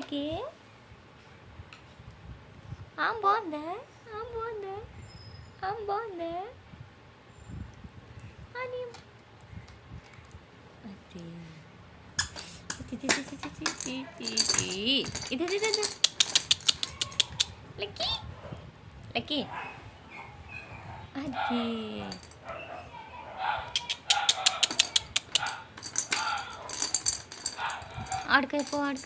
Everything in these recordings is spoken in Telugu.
ಅದಕ್ಕೆ ಆಮ್ ಬಾಂದೆ ಆಮ್ ಬಾಂದೆ ಆಮ್ ಬಾಂದೆ ಆನಿ ಅತ್ತೆ इधर इधर इधर लकी लकी अरे पो आड़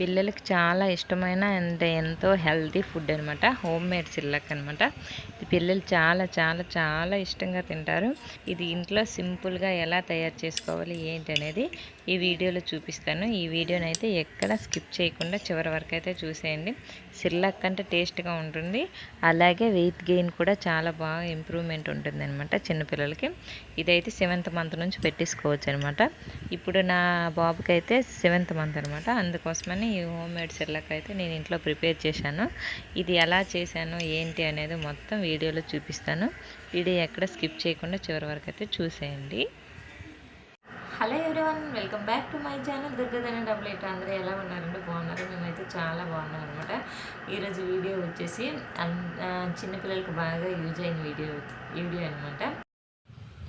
పిల్లలకి చాలా ఇష్టమైన అండ్ ఎంతో హెల్తీ ఫుడ్ అనమాట హోమ్ మేడ్ సిల్లక్ అనమాట ఇది పిల్లలు చాలా చాలా చాలా ఇష్టంగా తింటారు. ఇది ఇంట్లో సింపుల్గా ఎలా తయారు చేసుకోవాలి ఏంటి అనేది ఈ వీడియోలో చూపిస్తాను. ఈ వీడియోని అయితే ఎక్కడ స్కిప్ చేయకుండా చివరి వరకు అయితే చూసేయండి. సిల్లక్ అంటే టేస్ట్గా ఉంటుంది. అలాగే వెయిట్ గెయిన్ కూడా చాలా బాగా ఇంప్రూవ్మెంట్ ఉంటుంది అనమాట చిన్నపిల్లలకి. ఇదైతే సెవెంత్ మంత్ నుంచి పెట్టేసుకోవచ్చు అనమాట ఇప్పుడు నా బాబుకి అయితే సెవెంత్ మంత్ అనమాట అందుకోసమని ఈ హోమ్ మేడ్ సిర్లాక్ అయితే నేను ఇంట్లో ప్రిపేర్ చేశాను. ఇది ఎలా చేశాను ఏంటి అనేది మొత్తం వీడియోలో చూపిస్తాను. వీడియో ఎక్కడ స్కిప్ చేయకుండా చివరి వరకు అయితే చూసేయండి. Hello everyone welcome back to my channel. దుర్గదన double eight అందరూ ఎలా ఉన్నారంటే బాగున్నారు? మేమైతే చాలా బాగున్నాం అనమాట ఈరోజు వీడియో వచ్చేసి చిన్నపిల్లలకు బాగా యూజ్ అయిన వీడియో వీడియో అనమాట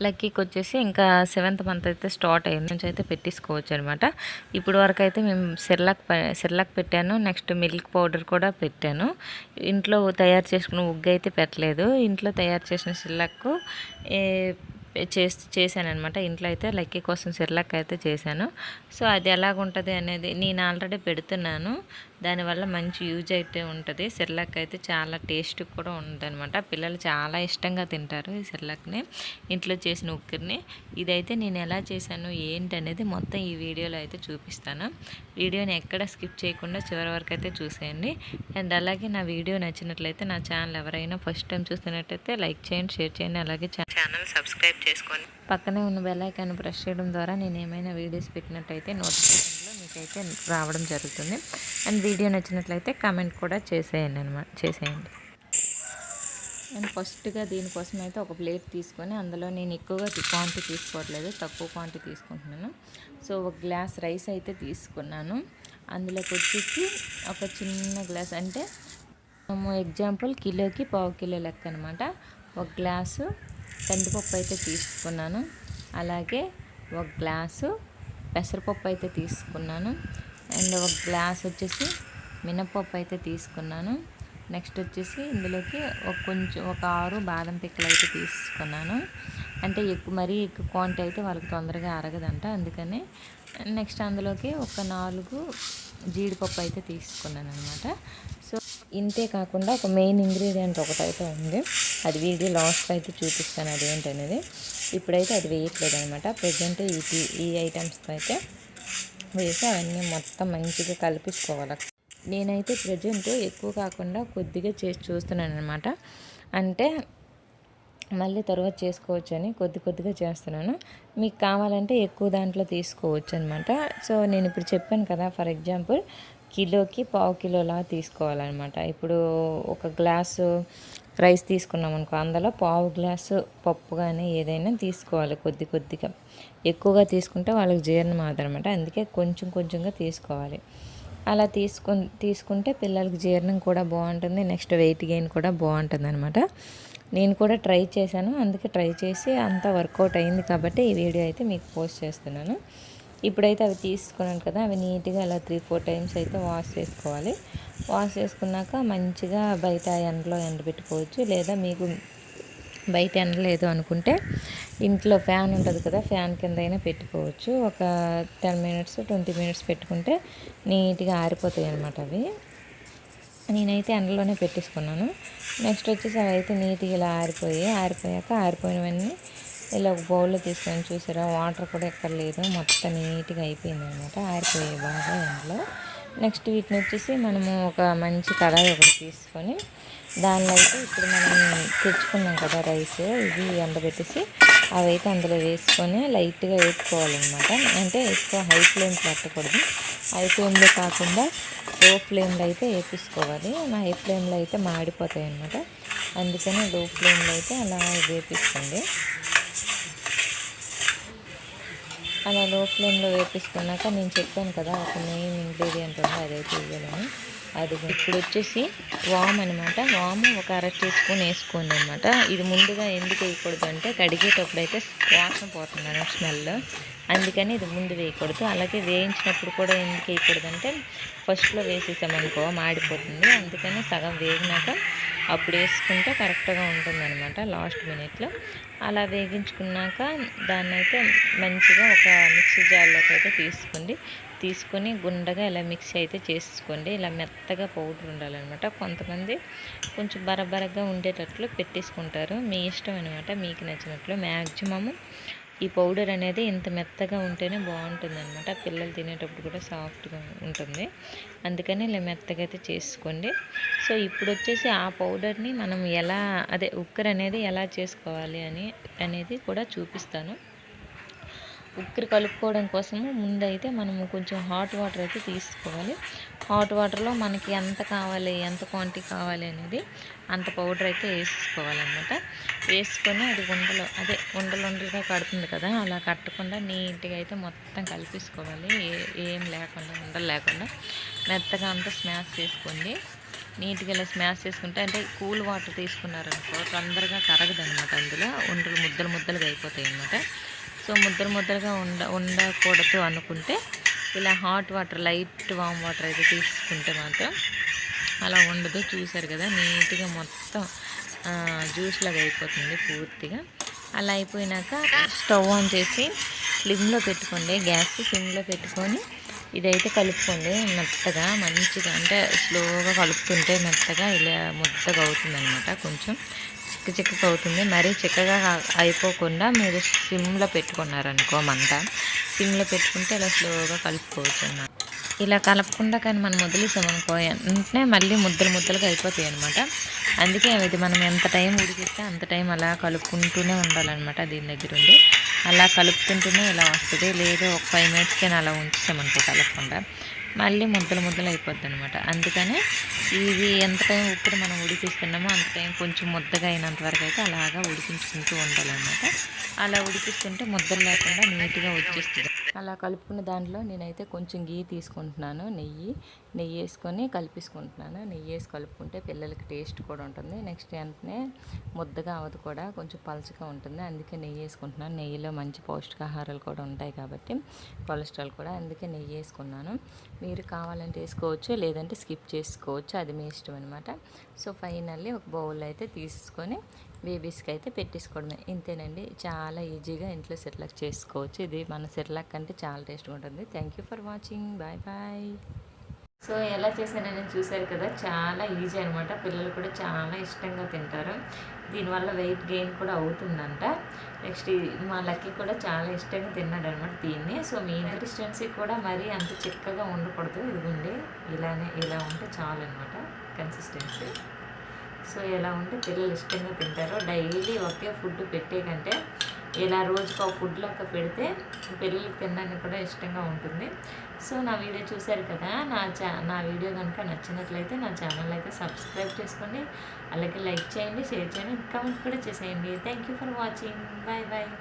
లక్కీకి వచ్చేసి ఇంకా సెవెంత్ మంత్ అయితే స్టార్ట్ అయింది. నుంచి అయితే పెట్టేసుకోవచ్చు అనమాట ఇప్పుడు వరకు అయితే మేము సిర్లాక్ సిర్లాక్ పెట్టాను. నెక్స్ట్ మిల్క్ పౌడర్ కూడా పెట్టాను. ఇంట్లో తయారు చేసుకున్న ఉగ్గు అయితే పెట్టలేదు. ఇంట్లో తయారు చేసిన సిర్లాక్ చేసి చేశానమాట ఇంట్లో అయితే లక్కీ కోసం సిర్లాక్ అయితే చేశాను. సో అది ఎలాగుంటుంది అనేది నేను ఆల్రెడీ పెడుతున్నాను. దానివల్ల మంచి యూజ్ అయితే ఉంటుంది. సిర్లాక్ అయితే చాలా టేస్ట్ కూడా ఉందన్నమాట. పిల్లలు చాలా ఇష్టంగా తింటారు ఈ సిర్లాక్ని. ఇంట్లో చేసిన ఉక్కిరిని. ఇదైతే నేను ఎలా చేశాను ఏంటి అనేది మొత్తం ఈ వీడియోలో అయితే చూపిస్తాను. వీడియోని ఎక్కడ స్కిప్ చేయకుండా చివరి వరకు అయితే చూసేయండి. అండ్ అలాగే నా వీడియో నచ్చినట్లయితే నా ఛానల్ ఎవరైనా ఫస్ట్ టైం చూస్తున్నట్టయితే లైక్ చేయండి షేర్ చేయండి అలాగే ఛానల్ సబ్స్క్రైబ్ చేసుకోండి పక్కనే ఉన్న బెల్ ఐకాన్ ప్రెస్ చేయడం ద్వారా నేను ఏమైనా వీడియోస్ పెట్టినట్టయితే నోటిఫికేషన్లో మీకైతే రావడం జరుగుతుంది. అండ్ వీడియో నచ్చినట్లయితే కామెంట్ కూడా చేసేయండి అనమాట చేసేయండి. నేను ఫస్ట్గా దీనికోసం అయితే ఒక ప్లేట్ తీసుకొని అందులో నేను ఎక్కువగా క్వాంటిటీ తీసుకోవట్లేదు తక్కువ క్వాంటిటీ తీసుకుంటున్నాను. సో ఒక గ్లాస్ రైస్ అయితే తీసుకున్నాను. అందులోకి వచ్చేసి ఒక చిన్న గ్లాస్ అంటే ఎగ్జాంపుల్ కిలోకి పావు కిలో లెక్క అనమాట ఒక గ్లాసు కందిపప్పు అయితే తీసుకున్నాను. అలాగే ఒక గ్లాసు పెసరపప్పు అయితే తీసుకున్నాను. అండ్ ఒక గ్లాస్ వచ్చేసి మినపప్పు అయితే తీసుకున్నాను. నెక్స్ట్ వచ్చేసి ఇందులోకి ఒక కొంచెం ఒక ఆరు బాదం పిక్కలు అయితే తీసుకున్నాను. అంటే ఎక్కువ మరీ ఎక్కువ క్వాంటిటీ అయితే వాళ్ళకి తొందరగా అరగదంట. అందుకని నెక్స్ట్ అందులోకి ఒక నాలుగు జీడిపప్పు అయితే తీసుకున్నాను అనమాట సో ఇంతే కాకుండా ఒక మెయిన్ ఇంగ్రీడియంట్ ఒకటైతే ఉంది. అది వీడియో లాస్ట్లో అయితే చూపిస్తాను అది ఏంటనేది. ఇప్పుడైతే అది వేయట్లేదు అనమాట ప్రజెంట్ ఈ ఈ ఐటమ్స్తో అయితే వేసి అవన్నీ మొత్తం మంచిగా కలిపించుకోవాలి నేనైతే ప్రజెంట్ ఎక్కువ కాకుండా కొద్దిగా చేసి చూస్తున్నాను అనమాట అంటే మళ్ళీ తర్వాత చేసుకోవచ్చు అని కొద్ది కొద్దిగా చేస్తున్నాను. మీకు కావాలంటే ఎక్కువ దాంట్లో తీసుకోవచ్చు అనమాట సో నేను ఇప్పుడు చెప్పాను కదా ఫర్ ఎగ్జాంపుల్ కిలోకి పావు కిలోలా తీసుకోవాలన్నమాట. ఇప్పుడు ఒక గ్లాసు రైస్ తీసుకున్నాం అనుకో అందులో పావు గ్లాసు పప్పు కానీ ఏదైనా తీసుకోవాలి కొద్ది కొద్దిగా. ఎక్కువగా తీసుకుంటే వాళ్ళకి జీర్ణం అనమాట అందుకే కొంచెం కొంచెంగా తీసుకోవాలి. అలా తీసుకు తీసుకుంటే పిల్లలకి జీర్ణం కూడా బాగుంటుంది నెక్స్ట్ వెయిట్ గెయిన్ కూడా బాగుంటుంది అనమాట నేను కూడా ట్రై చేశాను. అందుకే ట్రై చేసి అంతా వర్కౌట్ అయింది కాబట్టి ఈ వీడియో అయితే మీకు పోస్ట్ చేస్తున్నాను. ఇప్పుడైతే అవి తీసుకున్నాను కదా అవి నీట్గా అలా త్రీ ఫోర్ టైమ్స్ అయితే వాష్ చేసుకోవాలి. వాష్ చేసుకున్నాక మంచిగా బయట ఎండలో ఎండబెట్టుకోవచ్చు. లేదా మీకు బయట ఎండ లేదు అనుకుంటే ఇంట్లో ఫ్యాన్ ఉంటుంది కదా ఫ్యాన్ కింద అయినా పెట్టుకోవచ్చు. ఒక టెన్ మినిట్స్ ట్వంటీ మినిట్స్ పెట్టుకుంటే నీట్గా ఆరిపోతాయి అన్నమాట అవి. నేనైతే ఎండలోనే పెట్టేసుకున్నాను. నెక్స్ట్ వచ్చేసి అవి అయితే నీట్గా ఇలా ఆరిపోయి ఆరిపోయాక ఆరిపోయినవన్నీ ఇలా ఒక బౌల్లో తీసుకొని చూసారా? వాటర్ కూడా ఎక్కడ లేదు. మొత్తం నీట్గా అయిపోయింది అనమాట ఆరిపోయే బాగా ఇంట్లో నెక్స్ట్ వీటిని వచ్చేసి మనము ఒక మంచి కడాయి ఒకటి తీసుకొని దానిలో అయితే ఇప్పుడు మనం తెచ్చుకున్నాం కదా రైస్. ఇవి ఎండబెట్టేసి అవి అయితే అందులో వేసుకొని లైట్గా వేసుకోవాలన్నమాట అంటే ఎక్కువ హై ఫ్లేమ్ పెట్టకూడదు. హై ఫ్లేమ్లో కాకుండా లో ఫ్లేమ్లో అయితే వేపించుకోవాలి హై ఫ్లేమ్లో అయితే మాడిపోతాయి అన్నమాట అందుకని లో ఫ్లేమ్లో అయితే అలా వేపిస్తుంది. అలా లో ఫ్లేమ్లో వేపించుకున్నాక నేను చెప్పాను కదా ఒక మెయిన్ ఇంగ్రీడియంట్ ఉంది అదైతే వేయాలని అది ఇప్పుడు వచ్చేసి వామ్ అనమాట వాము ఒక అర టీ స్పూన్ వేసుకోండి అనమాట ఇది ముందుగా ఎందుకు వేయకూడదు అంటే కడిగేటప్పుడు అయితే వాసన పోతుంది స్మెల్ అందుకని ఇది ముందు వేయకూడదు. అలాగే వేయించినప్పుడు కూడా ఎందుకు వేయకూడదు అంటే ఫస్ట్లో వేసేసామనుకో మాడిపోతుంది. అందుకని సగం వేగినాక అప్పుడు వేసుకుంటే కరెక్ట్గా ఉంటుంది అనమాట లాస్ట్ మినిట్లో. అలా వేగించుకున్నాక దాన్ని అయితే మంచిగా ఒక మిక్సీ జార్లోకి అయితే తీసుకోండి. తీసుకొని గుండగా ఇలా మిక్సీ అయితే చేసుకోండి. ఇలా మెత్తగా పౌడర్ ఉండాలన్నమాట. కొంతమంది కొంచెం బరబరగా ఉండేటట్లు పెట్టేసుకుంటారు. మీ ఇష్టం అనమాట మీకు నచ్చినట్లు మ్యాక్సిమము ఈ పౌడర్ అనేది ఇంత మెత్తగా ఉంటేనే బాగుంటుంది అనమాట పిల్లలు తినేటప్పుడు కూడా సాఫ్ట్గా ఉంటుంది. అందుకని ఇలా మెత్తగా అయితే చేసుకోండి. సో ఇప్పుడు వచ్చేసి ఆ పౌడర్ని మనం ఎలా అదే ఉక్కర్ అనేది ఎలా చేసుకోవాలి అని అనేది కూడా చూపిస్తాను. ఉక్కిరి కలుపుకోవడం కోసము ముందైతే మనము కొంచెం హాట్ వాటర్ అయితే తీసుకోవాలి. హాట్ వాటర్లో మనకి ఎంత కావాలి ఎంత క్వాంటిటీ కావాలి అనేది అంత పౌడర్ అయితే వేసుకోవాలన్నమాట. వేసుకొని అది ఉండలు అదే ఉండలు ఉండలుగా కడుతుంది కదా అలా కట్టకుండా నీట్గా అయితే మొత్తం కలిపేసుకోవాలి. ఏం లేకుండా ఉండలు లేకుండా మెత్తగా అంతా స్మాష్ చేసుకోండి. నీట్గా ఇలా స్మాష్ చేసుకుంటే అంటే కూల్ వాటర్ తీసుకున్నారనుకో తొందరగా కరగదు అనమాట అందులో. ఉండలు ముద్దలు ముద్దలుగా అయిపోతాయి అన్నమాట సో ముద్దలు ముద్రగా ఉండ ఉండకూడదు అనుకుంటే ఇలా hot water light warm water అయితే తీసుకుంటే మాత్రం అలా ఉండదు. చూసారు కదా నీట్గా మొత్తం జ్యూస్ లాగా అయిపోతుంది పూర్తిగా. అలా అయిపోయినాక స్టవ్ ఆన్ చేసి స్లిమ్లో పెట్టుకోండి. గ్యాస్ స్లిమ్లో పెట్టుకొని ఇదైతే కలుపుకోండి మెత్తగా మంచిగా అంటే స్లోగా కలుపుతుంటే మెత్తగా ఇలా ముద్దగా అవుతుంది అనమాట కొంచెం. చిక్క చిక్కగా అవుతుంది. మరీ చిక్కగా అయిపోకుండా మీరు సిమ్లో పెట్టుకున్నారనుకో మంట. సిమ్లో పెట్టుకుంటే ఇలా స్లోగా కలుపుకోవచ్చు అన్నమాట. ఇలా కలపకుండా కానీ మనం వదిలేసామనుకో వెంటనే మళ్ళీ ముద్దలు ముద్దలుగా అయిపోతాయి అనమాట అందుకే ఇది మనం ఎంత టైం ఉడికిస్తే అంత టైం అలా కలుపుకుంటూనే ఉండాలన్నమాట దీని దగ్గర ఉండి. అలా కలుపుతుంటేనే ఇలా వస్తుంది. లేదు ఒక ఫైవ్ మినిట్స్కి అలా ఉంచుతామనుకో కలపకుండా. మళ్ళీ ముద్దలు ముద్దలు అయిపోద్ది అనమాట అందుకనే ఇది ఎంత టైం ఉప్పుడు మనం ఉడికిస్తున్నామో అంత టైం కొంచెం ముద్దగా అయినంత వరకు అయితే అలాగా ఉడికించుకుంటూ ఉండాలన్నమాట. అలా ఉడికిస్తుంటే ముద్దలు లేకుండా నీట్గా వచ్చేస్తుంది. అలా కలుపుకున్న దాంట్లో నేనైతే కొంచెం గీ తీసుకుంటున్నాను నెయ్యి. నెయ్యి వేసుకొని కలిపేసుకుంటున్నాను. నెయ్యి వేసి కలుపుకుంటే పిల్లలకి టేస్ట్ కూడా ఉంటుంది. నెక్స్ట్ వెంటనే ముద్దగా అవదు కూడా కొంచెం పలచగా ఉంటుంది. అందుకే నెయ్యి వేసుకుంటున్నాను. నెయ్యిలో మంచి పౌష్టికాహారాలు కూడా ఉంటాయి కాబట్టి కొలెస్ట్రాల్ కూడా. అందుకే నెయ్యి వేసుకున్నాను. మీరు కావాలంటే వేసుకోవచ్చు లేదంటే స్కిప్ చేసుకోవచ్చు. అది మీ ఇష్టం అనమాట సో ఫైనల్లీ ఒక బౌల్ అయితే తీసుకొని బేబీస్కి అయితే పెట్టేసుకోవడమే. ఇంతేనండి. చాలా ఈజీగా ఇంట్లో సెర్లాక్ చేసుకోవచ్చు. ఇది మన సెర్లాక్ అంటే చాలా టేస్ట్గా ఉంటుంది. Thank you for watching. Bye bye. So ఎలా చేశానని చూశారు కదా? చాలా ఈజీ అనమాట పిల్లలు కూడా చాలా ఇష్టంగా తింటారు. దీనివల్ల వెయిట్ గెయిన్ కూడా అవుతుందంట. నెక్స్ట్ మా లక్కీ కూడా చాలా ఇష్టంగా తిన్నాడు అనమాట దీన్ని. సో మీ కన్సిస్టెన్సీ కూడా మరీ అంత చిక్కగా ఉండకూడదు. ఇదిగోండి. ఇలానే ఇలా ఉంటే చాలు అనమాట కన్సిస్టెన్సీ. సో ఎలా ఉంటే పిల్లలు ఇష్టంగా తింటారు. డైలీ ఒకే ఫుడ్ పెట్టే కంటే ఇలా రోజుకు ఒక ఫుడ్ లెక్క పెడితే పిల్లలకి తినడానికి కూడా ఇష్టంగా ఉంటుంది. సో నా వీడియో చూశారు కదా నా చా నా వీడియో కనుక నచ్చినట్లయితే నా ఛానల్ అయితే సబ్స్క్రైబ్ చేసుకోండి. అలాగే లైక్ చేయండి షేర్ చేయండి కామెంట్ కూడా చేసేయండి. Thank you for watching bye bye